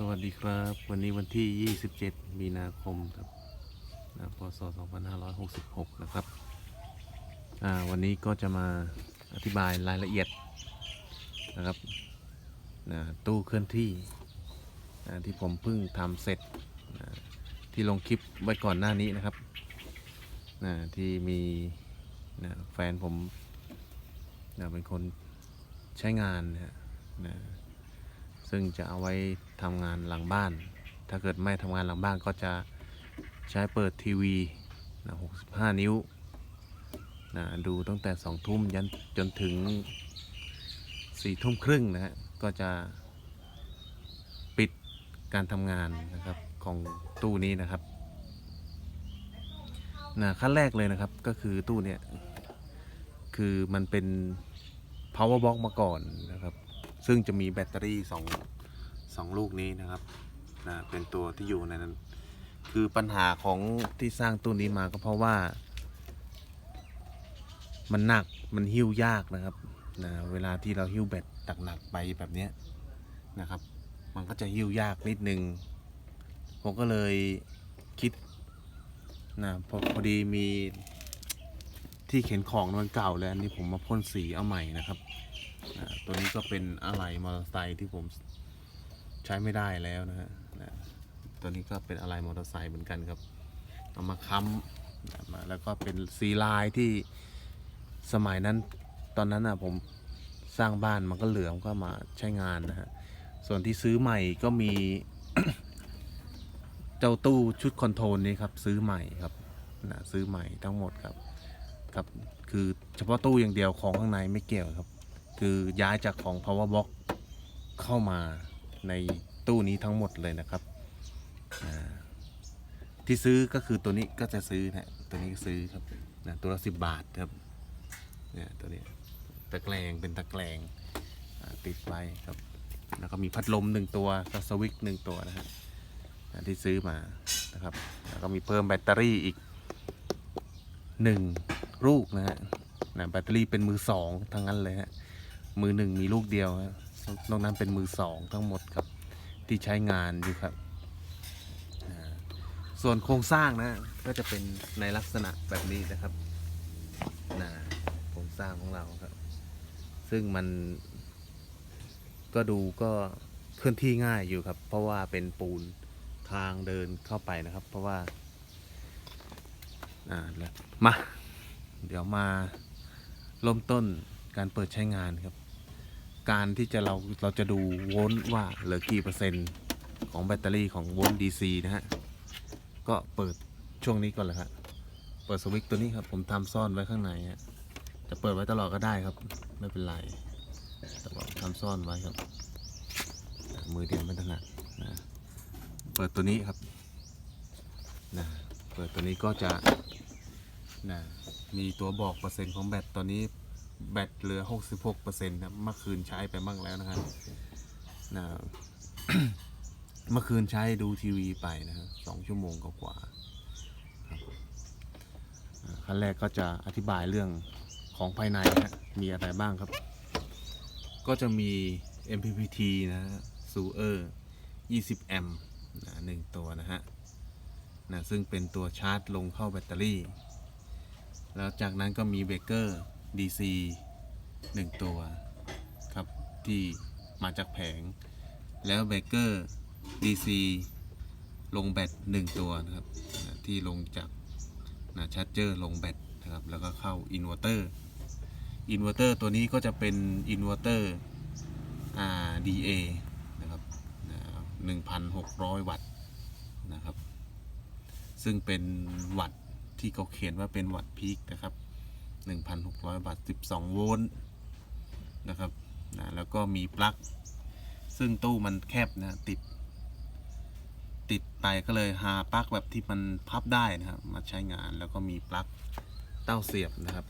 สวัสดีครับ วันนี้วันที่ 27 มีนาคมครับนะพศ 2566 นะครับ วันนี้ก็จะมาอธิบายรายละเอียดนะครับนะตู้เคลื่อนที่นะที่ผมเพิ่งทำเสร็จนะที่ลงคลิปไว้ก่อนหน้านี้นะครับนะที่มีนะแฟนผมนะเป็นคนใช้งานนะฮะนะซึ่งจะเอาไว้ ทำงานหลังบ้าน ถ้าเกิดไม่ทำงานหลังบ้านก็จะใช้เปิดทีวีนะ65 นิ้วนะดูตั้งแต่ 2 ทุ่มยันจนถึง 4 ทุ่มครึ่งนะฮะก็จะปิดการทำงานนะครับของตู้นี้นะครับนะขั้นแรกเลยนะครับก็คือตู้เนี่ยคือมันเป็น power box มาก่อนนะครับ ซึ่งจะมีแบตเตอรี่ส องสองลูกนี้นะครับนะเป็นตัวที่อยู่ในนั้น คือปัญหาของที่สร้างตู้นี้มาก็เพราะว่า มันหนักมันหิ้วยากนะครับนะเวลาที่เราหิ้วแบตหนักๆไปแบบนี้นะครับ มันก็จะหิ้วยากนิดนึงผมก็เลยคิดนะพอพอดีมีที่เข็นของมันเก่าแล้วอันนี้ผมมาพ่นสีเอาใหม่นะครับตัวนี้ก็เป็นอะไหล่มอเตอร์ไซค์ที่ผม ใช้ไม่ได้แล้วนะฮะนะตัวนี้ก็เป็นอะไหล่มอเตอร์ไซค์เหมือนกันครับเอามาค้ำนะมาแล้วก็เป็นสีลายที่สมัยนั้นตอนนั้นอะผมสร้างบ้านมันก็เหลือมก็มาใช้งานนะฮะส่วนที่ซื้อใหม่ก็มี เจ้าตู้ชุดคอนโทรลนี้ครับ ซื้อใหม่ครับนะซื้อใหม่ทั้งหมดครับครับ คือเฉพาะตู้อย่างเดียวของข้างในไม่เกี่ยวครับ คือย้ายจากของ power box เข้ามา ในตู้นี้ทั้งหมดเลยนะครับที่ซื้อก็คือตัวนี้ก็จะซื้อนะตัวนี้ก็ซื้อครับนะตัวละสิบบาทครับเนี่ยตัวนี้ตะแกรงเป็นตะแกรงติดไว้ครับ แล้วก็มีพัดลมหนึ่งตัวก็สวิตช์หนึ่งตัวนะฮะที่ซื้อมานะครับ แล้วก็มีเพิ่มแบตเตอรี่อีกหนึ่งลูกนะฮะนะแบตเตอรี่เป็นมือสองทั้งนั้นเลยฮะมือหนึ่งมีลูกเดียวฮะ นอกนั้นเป็นมือสองทั้งหมดครับที่ใช้งานอยู่ครับ ส่วนโครงสร้างนะก็จะเป็นในลักษณะแบบนี้นะครับนะโครงสร้างของเราครับ ซึ่งมันก็ดูก็เคลื่อนที่ง่ายอยู่ครับ เพราะว่าเป็นปูนทางเดินเข้าไปนะครับ เพราะว่าอ่าแล้วมา เดี๋ยวมาเริ่มต้นการเปิดใช้งานครับ การที่จะเราเราจะดูโวลต์ว่าเหลือกี่เปอร์เซ็นต์ของแบตเตอรี่ของโวลต์ DC นะฮะ ก็เปิดช่วงนี้ก่อนเลยครับเปิดสวิตช์ตัวนี้ครับ ผมทำซ่อนไว้ข้างในฮะจะเปิดไว้ตลอดก็ได้ครับ ไม่เป็นไรแต่ว่าทำซ่อนไว้ครับ มือเดียวไม่ถนัดนะเปิดตัวนี้ครับนะเปิดตัวนี้ก็จะนะมีตัวบอกเปอร์เซ็นต์ของแบตตอนนี้ แบตเหลือ 66เปอร์เซ็นต์ครับเมื่อคืนใช้ไปบ้างแล้วนะครับนะเมื่อคืนใช้ดูทีวีไปนะฮะสองชั่วโมงกว่าๆครับอ่าขั้นแรกก็จะอธิบายเรื่องของภายในนะฮะมีอะไรบ้างครับ ก็จะมี MPPT นะฮะซูเออร์20 แอมป์นะหนึ่งตัวนะฮะนะซึ่งเป็นตัวชาร์จลงเข้าแบตเตอรี่ แล้วจากนั้นก็มีเบเกอร์ DC 1 ตัวครับที่มาจากแผง แล้วเบเกอร์ DC ลงแบต1 ตัวนะครับที่ลงจากนะชาร์จเจอร์ลงแบตนะครับแล้วก็เข้าอินเวอร์เตอร์อินเวอร์เตอร์ตัวนี้ก็จะเป็นอินเวอร์เตอร์ RDA นะครับนะ1,600 วัตต์นะครับ ซึ่งเป็นวัตต์ที่เขาเขียนว่าเป็นวัตต์พีคนะครับ 1,600วัตต์12 โวลต์นะครับนะแล้วก็มีปลั๊กซึ่งตู้มันแคบนะติด ติดไปก็เลยหาปลั๊กแบบที่มันพับได้นะครับ มาใช้งานแล้วก็มีปลั๊กเต้าเสียบนะครับ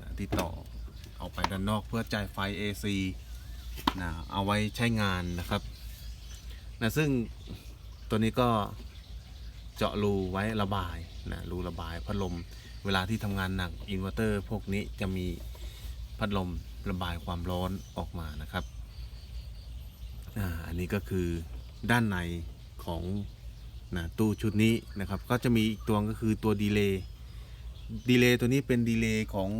นะที่ต่อออกไปด้านนอกเพื่อจ่ายไฟ AC นะเอาไว้ใช้งานนะครับนะซึ่งตัวนี้ก็เจาะรูไว้ระบายนะรูระบายพัดลม เวลาที่ทำงานหนักอินเวอร์เตอร์พวกนี้จะมีพัดลมระบายความร้อนออกมานะครับอ่าอันนี้ก็คือด้านในของนะตู้ชุดนี้นะครับ ก็จะมีอีกตัวก็คือตัวดีเลย์ดีเลย์ตัวนี้เป็นดีเลย์ของ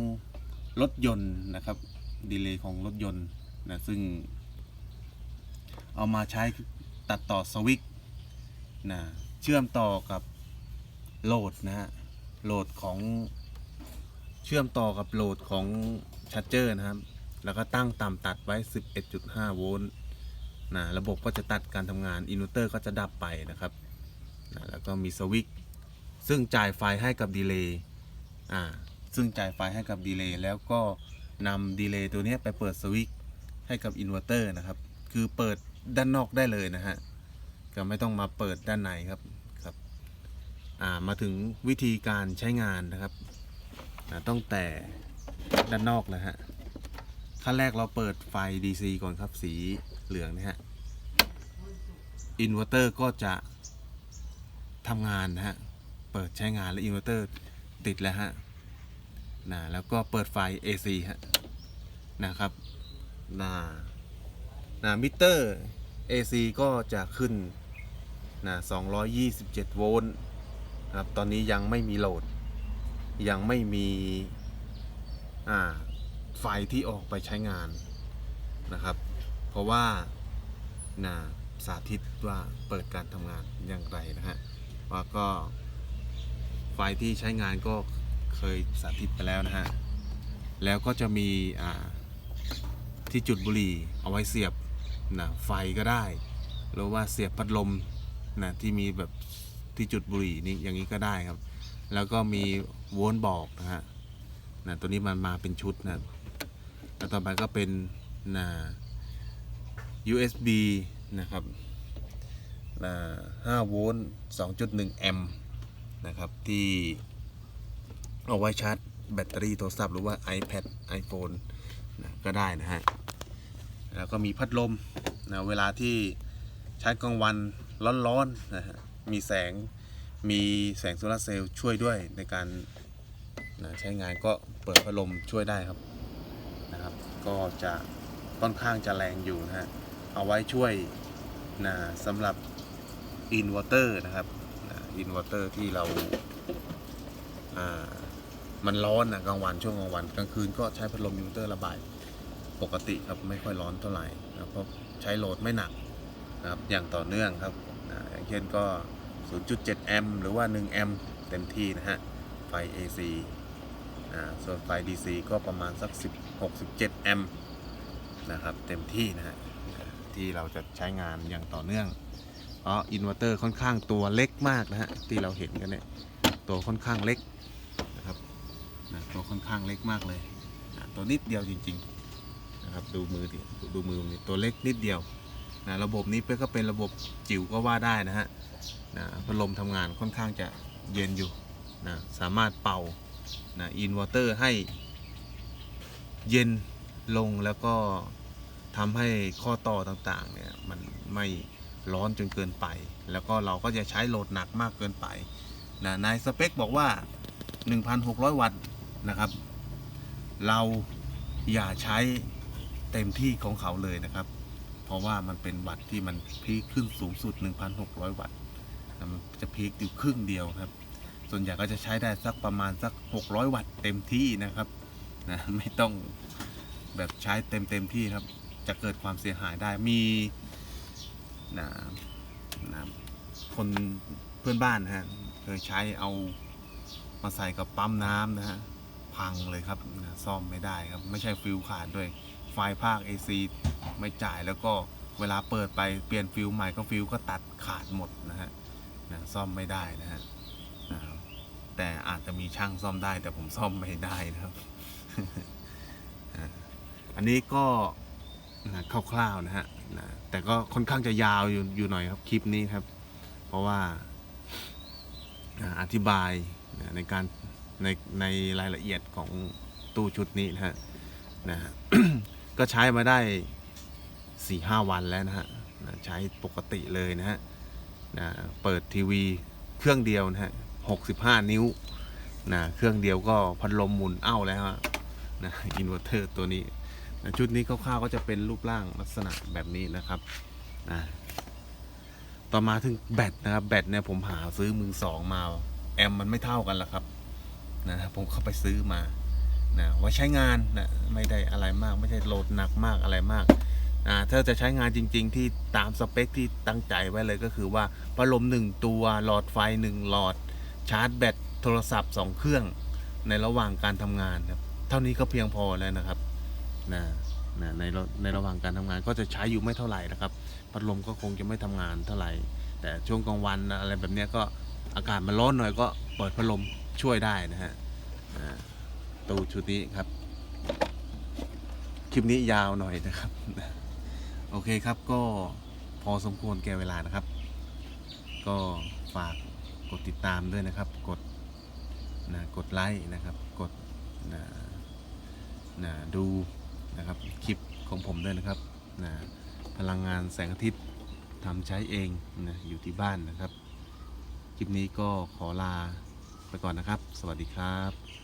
รถยนต์นะครับดีเลย์ของรถยนต์นะซึ่ง เอามาใช้ตัดต่อสวิตช์นะเชื่อมต่อกับโหลดนะฮะ โหลดของเชื่อมต่อกับโหลดของชาร์จเจอร์นะครับ แล้วก็ตั้งต่ำตัดไว้ 11.5 โวลต์นะระบบก็จะตัดการทำงานอินเวอร์เตอร์ก็จะดับไปนะครับนะแล้วก็มีสวิตช์ซึ่งจ่ายไฟให้กับดีเลย์อ่าซึ่งจ่ายไฟให้กับดีเลย์แล้วก็นำดีเลย์ตัวนี้ไปเปิดสวิตช์ให้กับอินเวอร์เตอร์นะครับ คือเปิดด้านนอกได้เลยนะฮะ ก็ไม่ต้องมาเปิดด้านในครับ มาถึงวิธีการใช้งานนะครับต้องแต่ด้านนอกนะฮะขั้นแรกเราเปิดไฟ DC ก่อนครับสีเหลืองนะฮะอินเวอร์เตอร์ก็จะทำงานนะฮะเปิดใช้งานแล้วอินเวอร์เตอร์ติดแล้วฮะนะแล้วก็เปิดไฟ AC ฮะนะครับนะนะมิเตอร์ AC ก็จะขึ้นนะ227 โวลต์ นะครับตอนนี้ยังไม่มีโหลด ยังไม่มีไฟที่ออกไปใช้งานนะครับ เพราะว่านะสาธิตว่าเปิดการทำงานอย่างไรนะฮะว่าก็ไฟที่ใช้งานก็เคยสาธิตไปแล้วนะฮะแล้วก็จะมีที่จุดบุหรี่เอาไว้เสียบนะไฟก็ได้ หรือว่าเสียบพัดลมนะที่มีแบบ ที่จุดบุหรี่นี่อย่างนี้ก็ได้ครับ แล้วก็มีโวลต์บอกนะฮะนะตัวนี้มันมาเป็นชุดนะแล้วต่อไปก็เป็นนะ USB นะครับนะ5โวลต์2.1 แอมป์นะครับ ที่เอาไว้ชาร์จแบตเตอรี่โทรศัพท์หรือว่า iPad iPhone นะก็ได้นะฮะ แล้วก็มีพัดลมนะเวลาที่ใช้กลางวันร้อนๆนะฮะ มีแสงมีแสงโซลาร์เซลล์ช่วยด้วยในการนะใช้งานก็เปิดพัดลมช่วยได้ครับนะครับ ก็จะค่อนข้างจะแรงอยู่นะฮะเอาไว้ช่วยนะสำหรับอินเวอร์เตอร์นะครับอินเวอร์เตอร์ที่เราอ่ามันร้อนนะกลางวันช่วงกลางวันกลางคืนก็ใช้พัดลมอินเวอร์เตอร์ระบายปกติครับไม่ค่อยร้อนเท่าไหร่นะครับเพราะใช้โหลดไม่หนักนะครับอย่างต่อเนื่องครับ อย่างเช่นก็ 0.7 แอมป์หรือว่า 1 แอมป์เต็มที่นะฮะ ไฟ AC ส่วนไฟ DC ก็ประมาณสัก 16 17 แอมป์นะครับ เต็มที่นะฮะ ที่เราจะใช้งานอย่างต่อเนื่องเพราะอินเวอร์เตอร์ค่อนข้างตัวเล็กมากนะฮะ ที่เราเห็นกันเนี่ย ตัวค่อนข้างเล็กนะครับนะตัวค่อนข้างเล็กมากเลยนะตัวนิดเดียวจริง ๆ นะครับ ดูมือดิดูมือนี่ตัวเล็กนิดเดียว นะระบบนี้ก็เป็นระบบจิ๋วก็ว่าได้นะฮะนะพัดลมทำงานค่อนข้างจะเย็นอยู่นะสามารถเป่านะอินเวอร์เตอร์ให้เย็นลงแล้วก็ทำให้ข้อต่อต่างๆเนี่ยมันไม่ร้อนจนเกินไป แล้วก็เราก็จะใช้โหลดหนักมากเกินไปนะในสเปคบอกว่า 1,600 วัตต์นะครับ เราอย่าใช้เต็มที่ของเขาเลยนะครับ ราะว่ามันเป็นวัตต์ที่มันพีคขึ้นสูงสุด 1,600 วัตต์นะมันจะพีคอยู่ครึ่งเดียวครับ ส่วนใหญ่ก็จะใช้ได้สักประมาณสัก 600 วัตต์เต็มที่นะครับนะไม่ต้องแบบใช้เต็มเต็มที่ครับ จะเกิดความเสียหายได้มีนะนะคนเพื่อนบ้านนะฮะเคยใช้เอามาใส่กับปั๊มน้ำนะฮะพังเลยครับนะซ่อมไม่ได้ครับ ไม่ใช่ฟิวขาดด้วย ไฟภาค AC ไม่จ่ายแล้วก็เวลาเปิดไปเปลี่ยนฟิวใหม่ก็ฟิวก็ตัดขาดหมดนะฮะนะซ่อมไม่ได้นะฮะแต่อาจจะมีช่างซ่อมได้ แต่ผมซ่อมไม่ได้นะครับ อันนี้ก็นะคร่าวๆนะฮะนะแต่ก็ค่อนข้างจะยาวอยู่อยู่หน่อยครับคลิปนี้ครับ เพราะว่าอธิบายในการในในรายละเอียดของตู้ชุดนี้นะฮะนะ ก็ใช้มาได้สี่ห้าวันแล้วนะฮะใช้ปกติเลยนะฮะนะเปิดทีวีเครื่องเดียวนะฮะหกสิบห้านิ้วนะเครื่องเดียวก็พัดลมหมุนเอ้าแล้วฮะนะอินเวอร์เตอร์ตัวนี้นะชุดนี้คร่าวๆก็จะเป็นรูปร่างลักษณะแบบนี้นะครับนะต่อมาถึงแบตนะครับแบตเนี่ยผมหาซื้อมือสองมา แอมมันไม่เท่ากันละครับนะผมเข้าไปซื้อมา นะไว้ใช้งานนะไม่ได้อะไรมากไม่ได้โหลดหนักมากอะไรมากนะถ้าจะใช้งานจริง ๆ ที่ตามสเปคที่ตั้งใจไว้เลยก็คือว่าพัดลมหนึ่งตัวหลอดไฟหนึ่งหลอด ชาร์จแบตโทรศัพท์สองเครื่องในระหว่างการทำงานครับเท่านี้ก็เพียงพอแล้วนะครับนะนะในในระหว่างการทำงานก็จะใช้อยู่ไม่เท่าไหร่นะครับพัดลมก็คงจะไม่ทำงานเท่าไหร่ แต่ช่วงกลางวันอะไรแบบนี้ก็อากาศมันร้อนหน่อยก็เปิดพัดลมช่วยได้นะฮะ ตูชุดนี้ครับ คลิปนี้ยาวหน่อยนะครับ โอเคครับก็พอสมควรแก่เวลานะครับ ก็ฝากกดติดตามด้วยนะครับ กดนะกดไลค์นะครับ กดนะนะดูนะครับคลิปของผมด้วยนะครับนะพลังงานแสงอาทิตย์ทำใช้เองนะอยู่ที่บ้านนะครับ คลิปนี้ก็ขอลาไปก่อนนะครับ สวัสดีครับ